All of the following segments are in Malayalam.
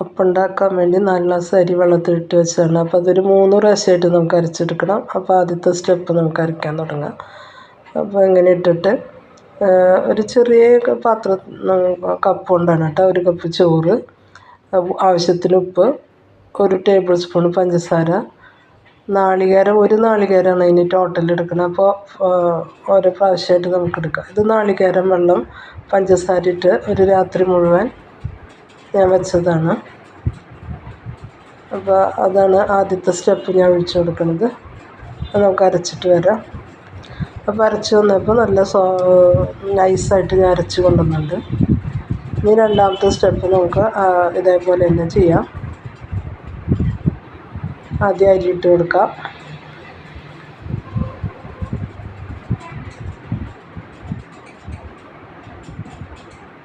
അപ്പം ഉണ്ടാക്കാൻ വേണ്ടി നാല് ഗ്ലാസ് അരി വെള്ളത്തിലിട്ട് വെച്ചതാണ് അപ്പോൾ അതൊരു മൂന്ന് പ്രാവശ്യമായിട്ട് നമുക്ക് അരച്ചെടുക്കണം. അപ്പോൾ ആദ്യത്തെ സ്റ്റെപ്പ് നമുക്ക് അരയ്ക്കാൻ തുടങ്ങാം. അപ്പോൾ ഇങ്ങനെ ഇട്ടിട്ട് ഒരു ചെറിയ പാത്രം കപ്പ് കൊണ്ടാണ് കേട്ടോ. ഒരു കപ്പ് ചോറ് ആവശ്യത്തിന് ഉപ്പ് ഒരു ടേബിൾ സ്പൂൺ പഞ്ചസാര നാളികേരം ഒരു നാളികേരമാണ് അതിന് ടോട്ടൽ എടുക്കുന്നത്. അപ്പോൾ ഓരോ പ്രാവശ്യമായിട്ട് നമുക്ക് എടുക്കാം. ഇത് നാളികേരം വെള്ളം പഞ്ചസാര ഇട്ട് ഒരു രാത്രി മുഴുവൻ ഞാൻ വെച്ചതാണ്. അപ്പോൾ അതാണ് ആദ്യത്തെ സ്റ്റെപ്പ് ഞാൻ ഒഴിച്ചു കൊടുക്കുന്നത്. അത് നമുക്ക് അരച്ചിട്ട് വരാം. അപ്പോൾ അരച്ച് വന്നപ്പോൾ നല്ല സോ നൈസായിട്ട് ഞാൻ അരച്ച് കൊണ്ടുവന്നുണ്ട് ഇനി രണ്ടാമത്തെ സ്റ്റെപ്പ് നമുക്ക് ഇതേപോലെ തന്നെ ചെയ്യാം. ആദ്യം അരിയിട്ട് കൊടുക്കാം.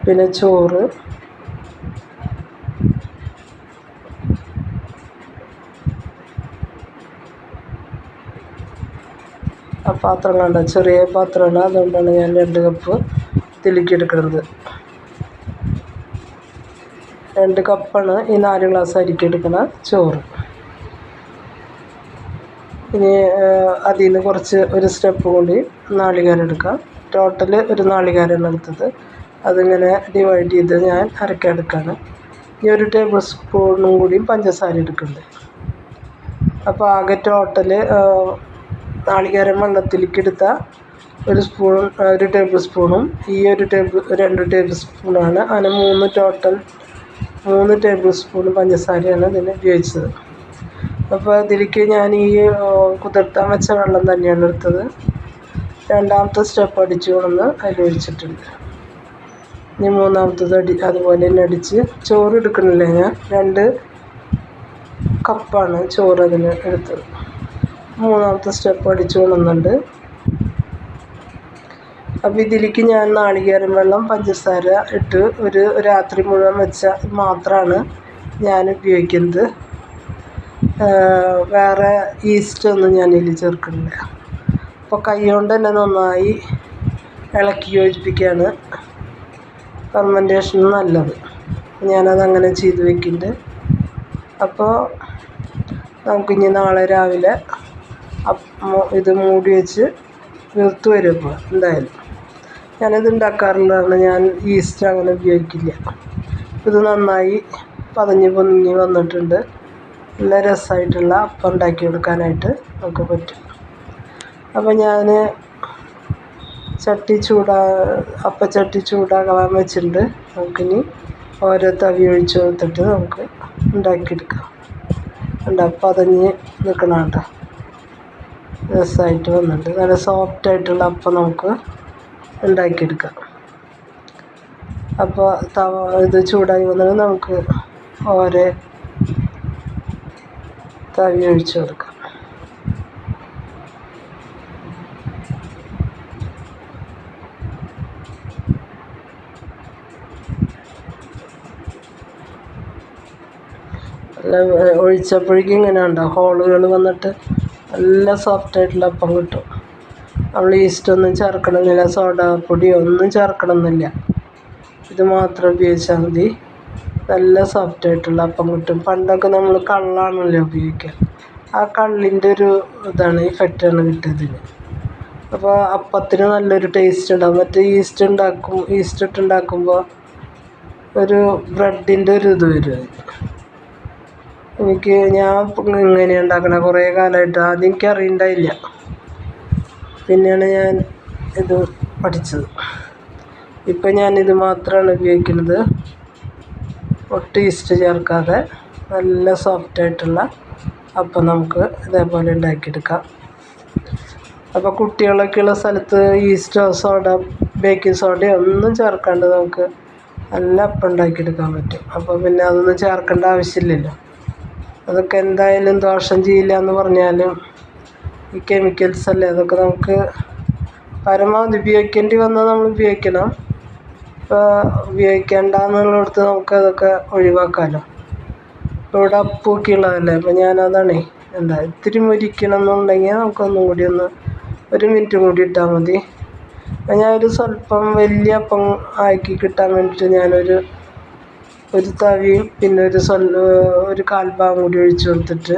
പിന്നെ ചോറ്. പാത്രം ചെറിയ പാത്രമാണ്. അതുകൊണ്ടാണ് ഞാൻ രണ്ട് കപ്പ് ഇതിലേക്ക് രണ്ട് കപ്പാണ് ഈ നാല് ഗ്ലാസ് അരിക്ക് എടുക്കുന്ന ചോറ്. ഇനി അതിൽ നിന്ന് കുറച്ച് ഒരു സ്റ്റെപ്പ് കൂടി നാളികേരം എടുക്കാം. ടോട്ടൽ ഒരു നാളികേരമാണ് എടുത്തത്. അതിങ്ങനെ ഡിവൈഡ് ചെയ്ത് ഞാൻ അരക്കെടുക്കുകയാണ് ഇനി ഒരു ടേബിൾ സ്പൂണും കൂടി പഞ്ചസാര എടുക്കുന്നുണ്ട്. അപ്പോൾ ആകെ ടോട്ടൽ നാളികേരം വെള്ളത്തിലേക്കെടുത്ത ഒരു സ്പൂൺ ഒരു ടേബിൾ സ്പൂണും ഈ ഒരു ടേബിൾ രണ്ട് ടേബിൾ സ്പൂണാണ് അങ്ങനെ മൂന്ന് ടോട്ടൽ മൂന്ന് ടേബിൾ സ്പൂൺ പഞ്ചസാരയാണ് ഇതിന് ഉപയോഗിച്ചത്. അപ്പോൾ അതിലേക്ക് ഞാൻ ഈ കുതിർത്താൻ വെച്ച വെള്ളം തന്നെയാണ് എടുത്തത്. രണ്ടാമത്തെ സ്റ്റെപ്പ് അടിച്ചു കൊണ്ടുവന്ന് അതിൽ ഇനി മൂന്നാമത്തത് അടി അതുപോലെ തന്നെ അടിച്ച് ചോറ് എടുക്കണില്ല ഞാൻ? രണ്ട് കപ്പാണ് ചോറ് അതിന് എടുത്തത്. മൂന്നാമത്തെ സ്റ്റെപ്പ് അടിച്ചു കൊണ്ടുവന്നുണ്ട് അപ്പോൾ ഇതിലേക്ക് ഞാൻ നാളികേരം വെള്ളം പഞ്ചസാര ഇട്ട് ഒരു രാത്രി മുഴുവൻ വെച്ച മാത്രമാണ് ഞാൻ ഉപയോഗിക്കുന്നത്. വേറെ ഈസ്റ്റ് ഒന്നും ഞാൻ ഇതിൽ ചേർക്കുന്നില്ല. അപ്പോൾ കൈ കൊണ്ട് തന്നെ നന്നായി ഇളക്കി യോജിപ്പിക്കുകയാണ് ഫെർമെന്റേഷൻ നല്ലത്. ഞാനത് അങ്ങനെ ചെയ്ത് വെക്കുന്നുണ്ട്. അപ്പോൾ നമുക്കിനി നാളെ രാവിലെ ഇത് മൂടി വെച്ച് നിർത്തി വരും ഇപ്പോൾ എന്തായാലും ഞാനത് ഉണ്ടാക്കാറുള്ളതാണ്. ഞാൻ ഈസ്റ്റ് അങ്ങനെ ഉപയോഗിക്കില്ല. ഇത് നന്നായി പതഞ്ഞ് പൊങ്ങി വന്നിട്ടുണ്ട്. നല്ല രസമായിട്ടുള്ള അപ്പം ഉണ്ടാക്കി എടുക്കാനായിട്ട് നമുക്ക് പറ്റും. അപ്പോൾ ഞാൻ ചട്ടി ചൂടാ അപ്പം ചട്ടി ചൂടാകാൻ വെച്ചിട്ടുണ്ട്. നമുക്കിനി ഓരോ തവി ഒഴിച്ച് കൊടുത്തിട്ട് നമുക്ക് ഉണ്ടാക്കിയെടുക്കാം. ഉണ്ട് പതഞ്ഞ് നിൽക്കണം കേട്ടോ രസമായിട്ട് വന്നിട്ടുണ്ട് നല്ല സോഫ്റ്റ് ആയിട്ടുള്ള അപ്പം നമുക്ക് ഉണ്ടാക്കിയെടുക്കാം. അപ്പോൾ തവ ഇത് ചൂടായി വന്നാൽ നമുക്ക് ഓരോ തവി ഒഴിച്ച് കൊടുക്കാം. ഒഴിച്ചപ്പോഴേക്കും ഇങ്ങനെ ഉണ്ടോ ഹോളുകൾ വന്നിട്ട് നല്ല സോഫ്റ്റ് ആയിട്ടുള്ള അപ്പം കിട്ടും. നമ്മൾ ഈസ്റ്റ് ഒന്നും ചേർക്കണമെന്നില്ല സോഡ പൊടിയോ ഒന്നും ചേർക്കണമെന്നില്ല. ഇത് മാത്രം ഉപയോഗിച്ചാൽ മതി. നല്ല സോഫ്റ്റ് ആയിട്ടുള്ള അപ്പം കിട്ടും. പണ്ടൊക്കെ നമ്മൾ കള്ളാണല്ലോ ഉപയോഗിക്കുക. ആ കള്ളിന്റെ ഒരു ഇതാണ് ഇഫക്റ്റാണ് കിട്ടിയതിന് അപ്പോൾ അപ്പത്തിന് നല്ലൊരു ടേസ്റ്റ് ഉണ്ടാകും മറ്റേ ഈസ്റ്റ് ഉണ്ടാക്കും ഈസ്റ്റ് ഇട്ടുണ്ടാക്കുമ്പോൾ ഒരു ബ്രെഡിന്റെ ഒരു ഇത് വരും എനിക്ക് ഞാൻ ഇങ്ങനെ ഉണ്ടാക്കണ കുറേ കാലമായിട്ട് ആദ്യം എനിക്ക് അറിയണ്ടായില്ല. പിന്നെയാണ് ഞാൻ ഇത് പഠിച്ചത്. ഇപ്പം ഞാനിത് മാത്രമാണ് ഉപയോഗിക്കുന്നത്. ഒട്ടും ഈസ്റ്റ് ചേർക്കാതെ നല്ല സോഫ്റ്റ് ആയിട്ടുള്ള അപ്പം നമുക്ക് ഇതേപോലെ ഉണ്ടാക്കിയെടുക്കാം. അപ്പോൾ കുട്ടികളൊക്കെയുള്ള സ്ഥലത്ത് ഈസ്റ്റോ സോഡ ബേക്കിംഗ് സോഡയോ ഒന്നും ചേർക്കാണ്ട് നമുക്ക് നല്ല അപ്പം ഉണ്ടാക്കിയെടുക്കാൻ പറ്റും. അപ്പോൾ പിന്നെ അതൊന്നും ചേർക്കേണ്ട ആവശ്യമില്ലല്ലോ. അതൊക്കെ എന്തായാലും ദോഷം ചെയ്യില്ല എന്ന് പറഞ്ഞാലും ഈ കെമിക്കൽസ് അല്ലേ അതൊക്കെ നമുക്ക് പരമാവധി ഉപയോഗിക്കേണ്ടി വന്നാൽ നമ്മൾ ഉപയോഗിക്കണം. ഇപ്പോൾ ഉപയോഗിക്കേണ്ട എന്നുള്ളിടത്ത് നമുക്ക് അതൊക്കെ ഒഴിവാക്കാമല്ലോ ഇപ്പോൾ ഇവിടെ അപ്പൊക്കെ ഉള്ളതല്ലേ അപ്പോൾ ഞാനതാണേ എന്താ ഇത്തിരി മുരിക്കണം എന്നുണ്ടെങ്കിൽ നമുക്കൊന്നും കൂടി ഒന്ന് ഒരു മിനിറ്റ് കൂടി ഇട്ടാൽ മതി. ഞാനൊരു സ്വല്പം വലിയ അപ്പം ആക്കി കിട്ടാൻ വേണ്ടിയിട്ട് ഞാനൊരു ഒരു തവിയും പിന്നെ ഒരു സ്വല്ല ഒരു കാൽഭാഗം കൂടി ഒഴിച്ച് കൊടുത്തിട്ട്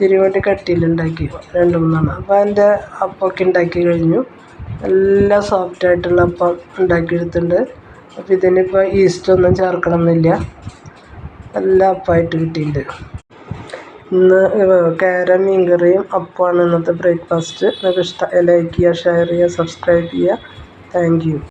തിരുവണ്ടി കട്ടിയിലുണ്ടാക്കി. രണ്ട് മൂന്നെണ്ണം. അപ്പോൾ അതിന്റെ അപ്പമൊക്കെ ഉണ്ടാക്കി കഴിഞ്ഞു. നല്ല സോഫ്റ്റായിട്ടുള്ള അപ്പം ഉണ്ടാക്കിയെടുത്തിട്ടുണ്ട് അപ്പോൾ ഇതിനിപ്പോൾ ഈസ്റ്റൊന്നും ചേർക്കണമെന്നില്ല നല്ല അപ്പമായിട്ട് കിട്ടിയിട്ടുണ്ട്. ഇന്ന് കേര മീൻകറിയും അപ്പമാണ് ഇന്നത്തെ ബ്രേക്ക്ഫാസ്റ്റ്. നിങ്ങൾക്ക് ഇഷ്ടം ലൈക്ക് ചെയ്യുക ഷെയർ ചെയ്യുക സബ്സ്ക്രൈബ് ചെയ്യുക. Thank you.